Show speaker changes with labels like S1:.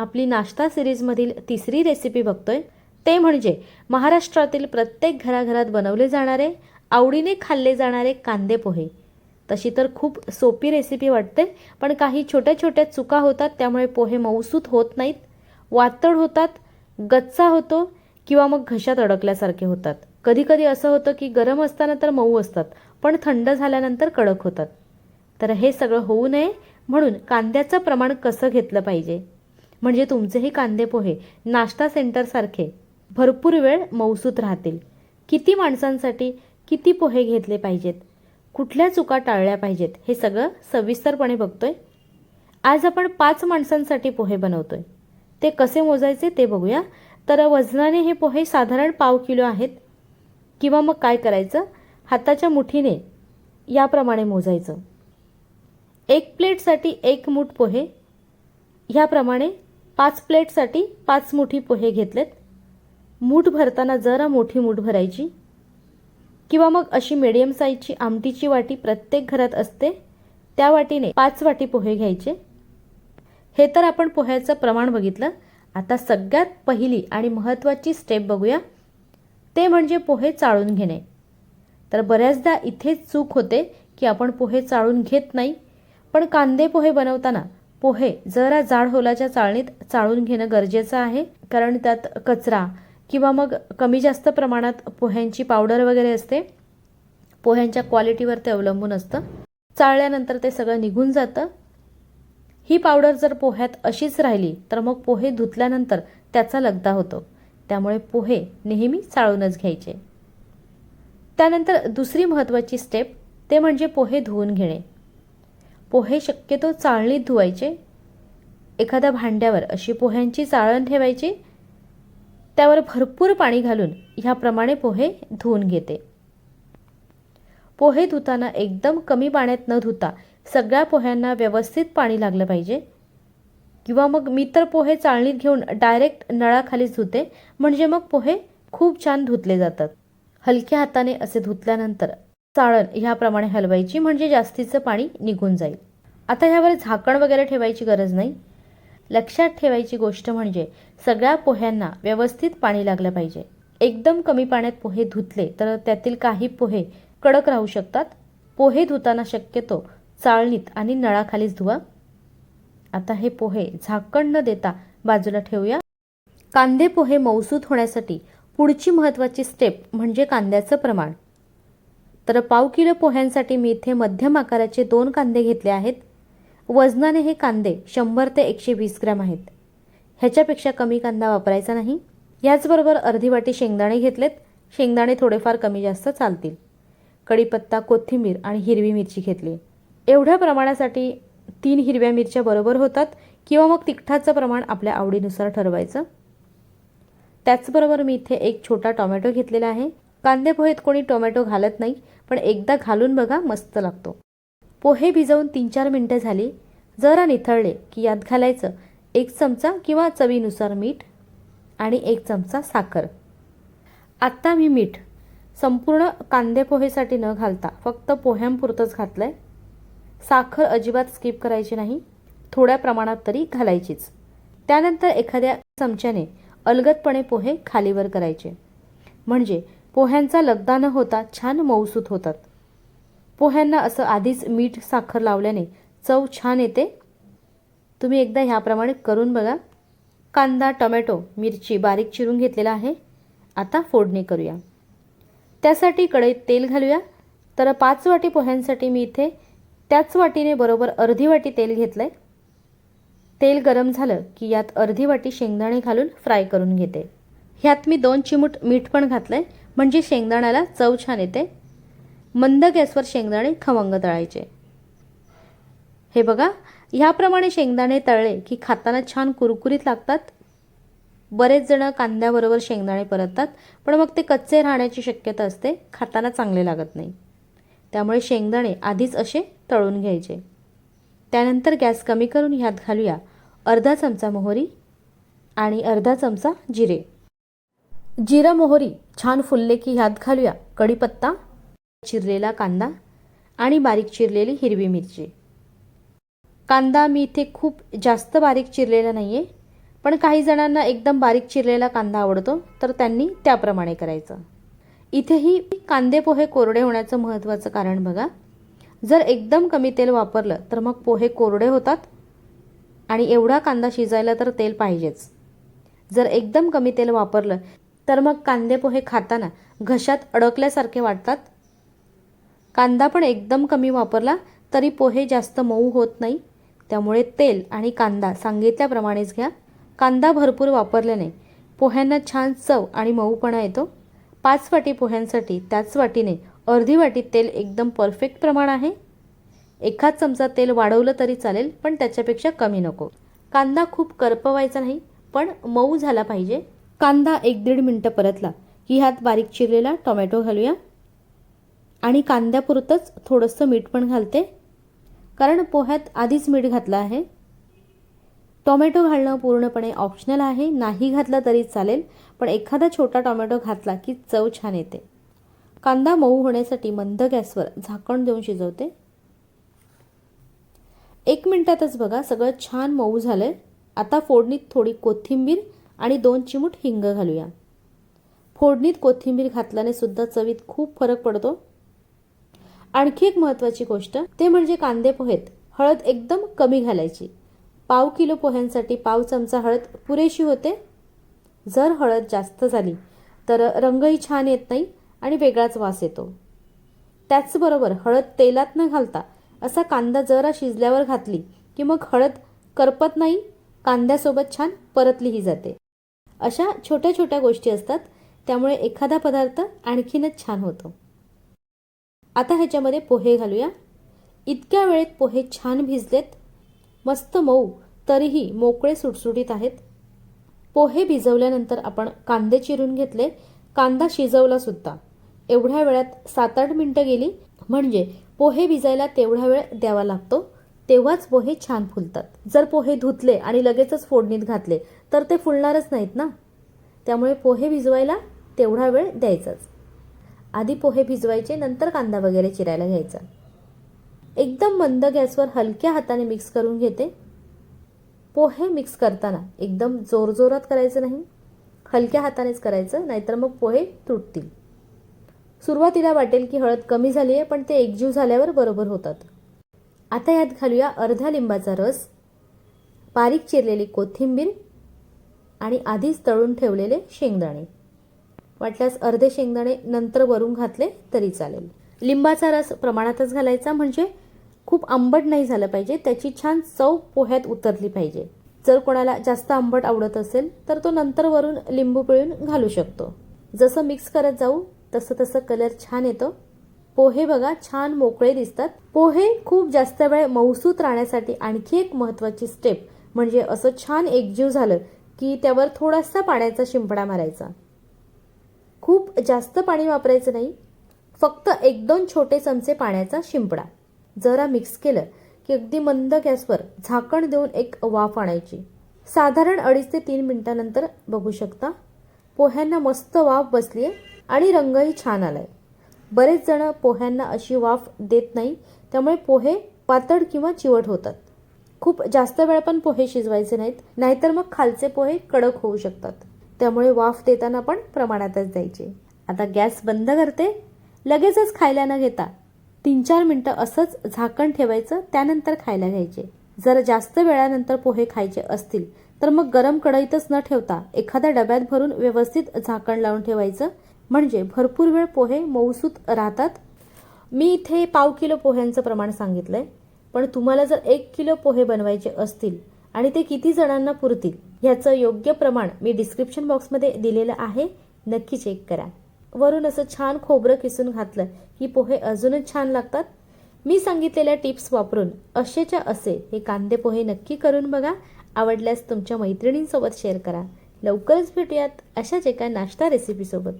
S1: आपली नाश्ता सिरीजमधील तिसरी रेसिपी बघतोय. ते म्हणजे महाराष्ट्रातील प्रत्येक घराघरात बनवले जाणारे आवडीने खाल्ले जाणारे कांदे पोहे. तशी तर खूप सोपी रेसिपी वाटते पण काही छोट्या छोट्या चुका होतात त्यामुळे पोहे मऊसूत होत नाहीत. वातड होतात गच्चा होतो किंवा मग घशात अडकल्यासारखे होतात. कधीकधी असं होतं की गरम असताना तर मऊ असतात पण थंड झाल्यानंतर कडक होतात. तर हे सगळं होऊ नये म्हणून कांद्याचं प्रमाण कसं घेतलं पाहिजे? म्हणजे तुमचेही कांदे पोहे नाश्ता सेंटरसारखे भरपूर वेळ मौसूत राहतील. किती माणसांसाठी किती पोहे घेतले पाहिजेत? कुठल्या चुका टाळल्या पाहिजेत? हे सगळं सविस्तरपणे बघतोय. आज आपण पाच माणसांसाठी पोहे बनवतोय. ते कसे मोजायचे ते बघूया. तर वजनाने हे पोहे साधारण पाव किलो आहेत. किंवा मग काय करायचं? हाताच्या मुठीने याप्रमाणे मोजायचं. एक प्लेटसाठी एक मूठ पोहे. ह्याप्रमाणे पाच प्लेटसाठी पाच मुठी पोहे घेतलेत. मूठ भरताना जरा मोठी मूठ भरायची. किंवा मग अशी मिडियम साईजची आमटीची वाटी प्रत्येक घरात असते त्या वाटीने पाच वाटी पोहे घ्यायचे. हे तर आपण पोह्याचं प्रमाण बघितलं. आता सगळ्यात पहिली आणि महत्त्वाची स्टेप बघूया. ते म्हणजे पोहे चाळून घेणे. तर बऱ्याचदा इथेच चूक होते की आपण पोहे चाळून घेत नाही पण कांदे पोहे बनवताना पोहे जरा जाड होलाच्या चाळणीत चाळून घेणं गरजेचं आहे कारण त्यात कचरा किंवा मग कमी जास्त प्रमाणात पोह्यांची पावडर वगैरे असते. पोह्यांच्या क्वालिटीवर ते अवलंबून असतं. चाळल्यानंतर ते सगळं निघून जातं. ही पावडर जर पोह्यात अशीच राहिली तर मग पोहे धुतल्यानंतर त्याचा लगदा होतो. त्यामुळे पोहे नेहमी चाळूनच घ्यायचे. त्यानंतर दुसरी महत्त्वाची स्टेप ते म्हणजे पोहे धुवून घेणे. पोहे शक्यतो चाळणीत धुवायचे. एखाद्या भांड्यावर अशी पोह्यांची चाळण ठेवायची. त्यावर भरपूर पाणी घालून ह्याप्रमाणे पोहे धुवून घेते. पोहे धुताना एकदम कमी पाण्यात न धुता सगळ्या पोह्यांना व्यवस्थित पाणी लागलं पाहिजे. किंवा मग मी तर पोहे चाळणीत घेऊन डायरेक्ट नळाखालीच धुते म्हणजे मग पोहे खूप छान धुतले जातात. हलक्या हाताने असे धुतल्यानंतर चाळण ह्याप्रमाणे हलवायची म्हणजे जास्तीचं पाणी निघून जाईल. आता ह्यावर झाकण वगैरे ठेवायची गरज नाही. लक्षात ठेवायची गोष्ट म्हणजे सगळ्या पोह्यांना व्यवस्थित पाणी लागलं पाहिजे. एकदम कमी पाण्यात पोहे धुतले तर त्यातील काही पोहे कडक राहू शकतात. पोहे धुताना शक्यतो चाळणीत आणि नळाखालीच धुवा. आता हे पोहे झाकण न देता बाजूला ठेवूया. कांदे पोहे मौसूद होण्यासाठी पुढची महत्त्वाची स्टेप म्हणजे कांद्याचं प्रमाण. तर पाव किलो पोह्यांसाठी मी इथे मध्यम आकाराचे दोन कांदे घेतले आहेत. वजनाने हे कांदे शंभर ते एकशे वीस ग्रॅम आहेत. ह्याच्यापेक्षा कमी कांदा वापरायचा नाही. याचबरोबर अर्धी वाटी शेंगदाणे घेतलेत. शेंगदाणे थोडेफार कमी जास्त चालतील. कढीपत्ता कोथिंबीर आणि हिरवी मिरची घेतली. एवढ्या प्रमाणासाठी तीन हिरव्या मिरच्या बरोबर होतात किंवा मग तिखटाचं प्रमाण आपल्या आवडीनुसार ठरवायचं. त्याचबरोबर मी इथे एक छोटा टोमॅटो घेतलेला आहे. कांदे पोहेत कोणी टोमॅटो घालत नाही पण एकदा घालून बघा मस्त लागतो. पोहे भिजवून तीन चार मिनटं झाली जरा निथळले की यात घालायचं एक चमचा किंवा चवीनुसार मीठ आणि एक चमचा साखर. आत्ता मी मीठ. संपूर्ण कांदे पोहेसाठी न घालता फक्त पोह्यांपुरतंच घातलं आहे साखर अजिबात स्किप करायची नाही थोड्या प्रमाणात तरी घालायचीच. त्यानंतर एखाद्या चमच्याने अलगदपणे पोहे खालीवर करायचे. म्हणजे पोह्यांचा लगदा न होता छान मऊसूत होतात. पोह्यांना असं आधीच मीठ साखर लावल्याने चव छान येते. तुम्ही एकदा ह्याप्रमाणे करून बघा. कांदा टोमॅटो मिरची बारीक चिरून घेतलेला आहे. आता फोडणी करूया. त्यासाठी कढईत तेल घालूया. तर पाच वाटी पोह्यांसाठी मी इथे त्याच वाटीने बरोबर अर्धी वाटी तेल घेतलं आहे तेल गरम झालं की यात अर्धी वाटी शेंगदाणे घालून फ्राय करून घेते. ह्यात मी दोन चिमूट मीठ पण घातलं आहे म्हणजे शेंगदाण्याला चव छान येते. मंद गॅसवर शेंगदाणे खवंग तळायचे. हे बघा ह्याप्रमाणे शेंगदाणे तळले की खाताना छान कुरकुरीत लागतात. बरेच जण कांद्याबरोबर शेंगदाणे परततात पण मग ते कच्चे राहण्याची शक्यता असते खाताना चांगले लागत नाही. त्यामुळे शेंगदाणे आधीच असे तळून घ्यायचे. त्यानंतर गॅस कमी करून ह्यात घालूया अर्धा चमचा मोहरी आणि अर्धा चमचा जिरे. जिरं मोहरी छान फुलले की ह्यात घालूया. कढीपत्ता चिरलेला कांदा आणि बारीक चिरलेली हिरवी मिरची. कांदा मी इथे खूप जास्त बारीक चिरलेला नाही आहे पण काही जणांना एकदम बारीक चिरलेला कांदा आवडतो तर त्यांनी त्याप्रमाणे करायचं. इथेही कांदे पोहे कोरडे होण्याचं महत्त्वाचं कारण बघा. जर एकदम कमी तेल वापरलं तर मग पोहे कोरडे होतात आणि एवढा कांदा शिजायला तर तेल पाहिजेच. जर एकदम कमी तेल वापरलं तर मग कांदे पोहे खाताना घशात अडकल्यासारखे वाटतात? कांदा पण एकदम कमी वापरला तरी पोहे जास्त मऊ होत नाही. त्यामुळे तेल आणि कांदा सांगितल्याप्रमाणेच घ्या. कांदा भरपूर वापरल्याने पोह्यांना छान चव आणि मऊपणा येतो. पाच वाटी पोह्यांसाठी त्याच वाटीने अर्धी वाटी तेल एकदम परफेक्ट प्रमाण आहे. एखाद चमचा तेल वाढवलं तरी चालेल पण त्याच्यापेक्षा कमी नको. कांदा खूप करपवायचा नाही पण मऊ झाला पाहिजे. कांदा एक दीड मिनटं परतला. की ह्यात बारीक चिरलेला टोमॅटो घालूया. आणि कांद्यापुरतंच थोडंसं मीठ पण घालते. कारण पोह्यात आधीच मीठ घातलं आहे. टोमॅटो घालणं पूर्णपणे ऑप्शनल आहे. नाही घातलं तरी चालेल पण एखादा छोटा टोमॅटो घातला की चव छान येते. कांदा मऊ होण्यासाठी मंद गॅसवर झाकण देऊन शिजवते. एक मिनिटातच बघा सगळं छान मऊ झालंय. आता फोडणीत थोडी कोथिंबीर आणि दोन चिमूट हिंग घालूया. फोडणीत कोथिंबीर घातल्याने सुद्धा चवीत खूप फरक पडतो. आणखी एक महत्त्वाची गोष्ट ते म्हणजे कांदे पोहेत. हळद एकदम कमी घालायची. पाव किलो पोह्यांसाठी पाव चमचा हळद पुरेशी होते. जर हळद जास्त झाली तर रंगही छान येत नाही आणि वेगळाच वास येतो. त्याचबरोबर हळद तेलात न घालता असा कांदा जरा शिजल्यावर घातली की मग हळद करपत नाही कांद्यासोबत छान परतलीही जाते. अशा छोट्या छोट्या गोष्टी असतात त्यामुळे एखादा पदार्थ आणखीनच छान होतो. आता ह्याच्यामध्ये पोहे घालूया. इतक्या वेळेत पोहे छान भिजलेत. मस्त मऊ तरीही मोकळे सुटसुटीत आहेत. पोहे भिजवल्यानंतर आपण कांदे चिरून घेतले. कांदा शिजवला सुद्धा. एवढ्या वेळात सात आठ मिनटं गेली. म्हणजे पोहे भिजायला तेवढा वेळ द्यावा लागतो. तेव्हाच पोहे छान फुलतात. जर पोहे धुतले आणि लगेचच फोडणीत घातले तर ते फुलणारच नाहीत ना? त्यामुळे पोहे भिजवायला तेवढा वेळ द्यायचाच. आधी पोहे भिजवायचे नंतर कांदा वगैरे चिरायला घ्यायचा. एकदम मंद गॅसवर हलक्या हाताने मिक्स करून घेते. पोहे मिक्स करताना एकदम जोरजोरात करायचं नाही. हलक्या हातानेच करायचं नाहीतर मग पोहे तुटतील. सुरुवातीला वाटेल की हळद कमी झाली आहे पण ते एकजीव झाल्यावर बरोबर होतात. आता यात घालूया अर्धा लिंबाचा रस बारीक चिरलेली कोथिंबीर आणि आधीच तळून ठेवलेले शेंगदाणे. वाटल्यास अर्धे शेंगदाणे नंतर वरून घातले तरी चालेल. लिंबाचा रस प्रमाणातच घालायचा म्हणजे खूप आंबट नाही झालं पाहिजे त्याची छान चव पोह्यात उतरली पाहिजे. जर कोणाला जास्त आंबट आवडत असेल तर तो नंतर वरून लिंबू पिळून घालू शकतो. जसं मिक्स करत जाऊ तसं तसं कलर छान येतो. पोहे बघा छान मोकळे दिसतात. पोहे खूप जास्त वेळ मौसूत राहण्यासाठी आणखी एक महत्त्वाची स्टेप म्हणजे असं छान एकजीव झालं की त्यावर थोडासा पाण्याचा शिंपडा मारायचा. खूप जास्त पाणी वापरायचं नाही फक्त एक दोन छोटे चमचे पाण्याचा शिंपडा. जरा मिक्स केलं की अगदी मंद गॅसवर झाकण देऊन एक वाफ आणायची. साधारण अडीच ते तीन मिनिटानंतर बघू शकता. पोह्यांना मस्त वाफ बसली आहे आणि रंगही छान आलाय. बरेच जण पोह्यांना अशी वाफ देत नाही त्यामुळे पोहे पातळ किंवा चिवट होतात. खूप जास्त वेळ पण पोहे शिजवायचे नाहीत नाहीतर मग खालचे पोहे कडक होऊ शकतात. त्यामुळे वाफ देताना पण प्रमाणातच द्यायचे. आता गॅस बंद करते लगेचच खायला न घेता तीन चार मिनटं असंच झाकण ठेवायचं त्यानंतर खायला घ्यायचे. जर जास्त वेळानंतर पोहे खायचे असतील तर मग गरम कढईतच न ठेवता एखाद्या डब्यात भरून व्यवस्थित झाकण लावून ठेवायचं म्हणजे भरपूर वेळ पोहे मऊसूत राहतात. मी इथे पाव किलो पोह्यांचं प्रमाण सांगितलं आहे पण तुम्हाला जर एक किलो पोहे बनवायचे असतील आणि ते किती जणांना पुरतील ह्याचं योग्य प्रमाण मी डिस्क्रिप्शन बॉक्समध्ये दिलेलं आहे. नक्की चेक करा. वरून असं छान खोबरं किसून घातलं की पोहे अजूनच छान लागतात. मी सांगितलेल्या टिप्स वापरून असेच्या असे हे कांदे पोहे नक्की करून बघा. आवडल्यास तुमच्या मैत्रिणींसोबत शेअर करा. लवकरच भेटूयात अशाच एका नाश्ता रेसिपीसोबत